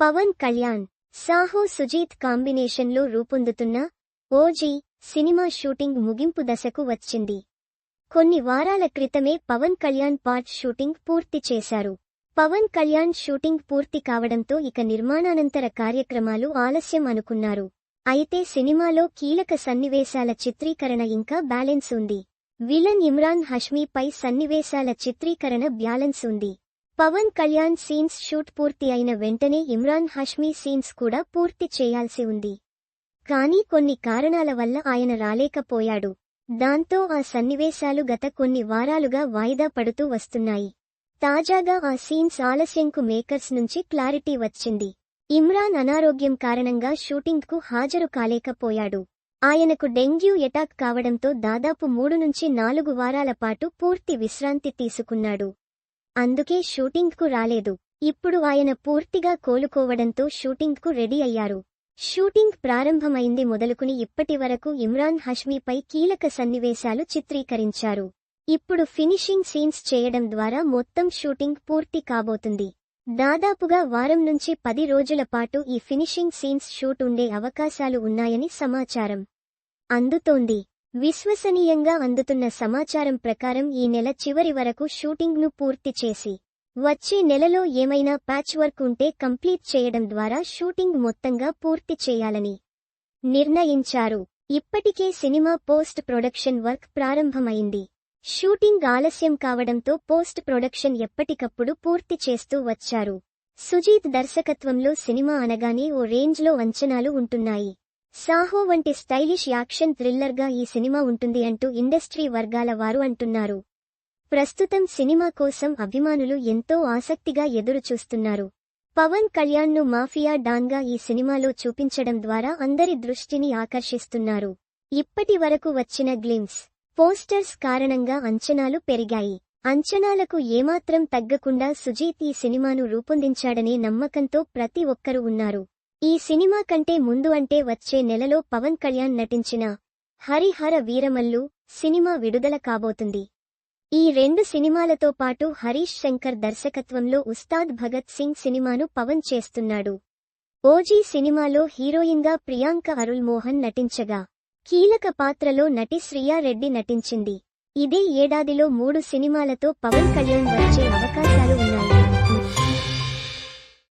పవన్ కళ్యాణ్ సాహో సుజీత్ కాంబినేషన్లో రూపొందుతున్న OG cinema shooting ముగింపు దశకు వచ్చింది. కొన్ని వారాల క్రితమే పవన్ కళ్యాణ్ పార్ట్ షూటింగ్ పూర్తి చేశారు. పవన్ కళ్యాణ్ షూటింగ్ పూర్తి కావడంతో ఇక నిర్మాణానంతర కార్యక్రమాలు ఆలస్యం అనుకున్నారు. అయితే సినిమాలో కీలక సన్నివేశాల చిత్రీకరణ ఇంకా బ్యాలెన్స్ ఉంది. విలన్ ఇమ్రాన్ హష్మీపై సన్నివేశాల చిత్రీకరణ బ్యాలెన్స్ ఉంది. పవన్ కళ్యాణ్ సీన్స్ షూట్ పూర్తి అయిన వెంటనే ఇమ్రాన్ హష్మీ సీన్స్ కూడా పూర్తి చేయాల్సి ఉంది. కానీ కొన్ని కారణాల వల్ల ఆయన రాలేకపోయాడు. దాంతో ఆ సన్నివేశాలు గత కొన్ని వారాలుగా వాయిదా పడుతూ వస్తున్నాయి. తాజాగా ఆ సీన్స్ ఆలస్యంకు మేకర్స్ నుంచి క్లారిటీ వచ్చింది. ఇమ్రాన్ అనారోగ్యం కారణంగా షూటింగ్కు హాజరు కాలేకపోయాడు. ఆయనకు డెంగ్యూ ఎటాక్ కావడంతో దాదాపు మూడు నుంచి నాలుగు వారాల పాటు పూర్తి విశ్రాంతి తీసుకున్నాడు. అందుకే షూటింగ్కు రాలేదు. ఇప్పుడు ఆయన పూర్తిగా కోలుకోవడంతో షూటింగ్కు రెడీ అయ్యారు. షూటింగ్ ప్రారంభమైంది మొదలుకుని ఇప్పటి వరకు ఇమ్రాన్ హష్మీపై కీలక సన్నివేశాలు చిత్రీకరించారు. ఇప్పుడు ఫినిషింగ్ సీన్స్ చేయడం ద్వారా మొత్తం షూటింగ్ పూర్తి కాబోతుంది. దాదాపుగా వారం నుంచి పది రోజుల పాటు ఈ ఫినిషింగ్ సీన్స్ షూట్ ఉండే అవకాశాలు ఉన్నాయని సమాచారం అందుతోంది. విశ్వసనీయంగా అందుతున్న సమాచారం ప్రకారం ఈ నెల చివరి వరకు షూటింగ్ను పూర్తి చేసి వచ్చే నెలలో ఏమైనా ప్యాచ్ వర్క్ ఉంటే కంప్లీట్ చేయడం ద్వారా షూటింగ్ మొత్తంగా పూర్తి చేయాలని నిర్ణయించారు. ఇప్పటికే సినిమా పోస్ట్ ప్రొడక్షన్ వర్క్ ప్రారంభమైంది. షూటింగ్ ఆలస్యం కావడంతో పోస్ట్ ప్రొడక్షన్ ఎప్పటికప్పుడు పూర్తి చేస్తూ వచ్చారు. సుజీత్ దర్శకత్వంలో సినిమా అనగానే ఓ రేంజ్లో అంచనాలు ఉంటున్నాయి. సాహో వంటి స్టైలిష్ యాక్షన్ థ్రిల్లర్గా ఈ సినిమా ఉంటుంది అంటూ ఇండస్ట్రీ వర్గాల వారు అంటున్నారు. ప్రస్తుతం సినిమా కోసం అభిమానులు ఎంతో ఆసక్తిగా ఎదురుచూస్తున్నారు. పవన్ కళ్యాణ్ను మాఫియా డాన్గా ఈ సినిమాలో చూపించడం ద్వారా అందరి దృష్టిని ఆకర్షిస్తున్నారు. ఇప్పటి వరకు వచ్చిన గ్లిమ్స్ పోస్టర్స్ కారణంగా అంచనాలు పెరిగాయి. అంచనాలకు ఏమాత్రం తగ్గకుండా సుజీత్ ఈ సినిమాను రూపొందించాడనే నమ్మకంతో ప్రతి ఒక్కరూ ఉన్నారు. ఈ సినిమా కంటే ముందు అంటే వచ్చే నెలలో పవన్ కళ్యాణ్ నటించిన హరిహర వీరమల్లు సినిమా విడుదల కాబోతుంది. ఈ రెండు సినిమాలతో పాటు హరీష్ శంకర్ దర్శకత్వంలో ఉస్తాద్ భగత్ సింగ్ సినిమాను పవన్ చేస్తున్నాడు. ఓజీ సినిమాలో హీరోయిన్గా ప్రియాంక అరుల్ మోహన్ నటించగా కీలక పాత్రలో నటి శ్రియా రెడ్డి నటించింది. ఇదే ఏడాదిలో మూడు సినిమాలతో పవన్ కళ్యాణ్ వచ్చే అవకాశాలు ఉన్నాయి.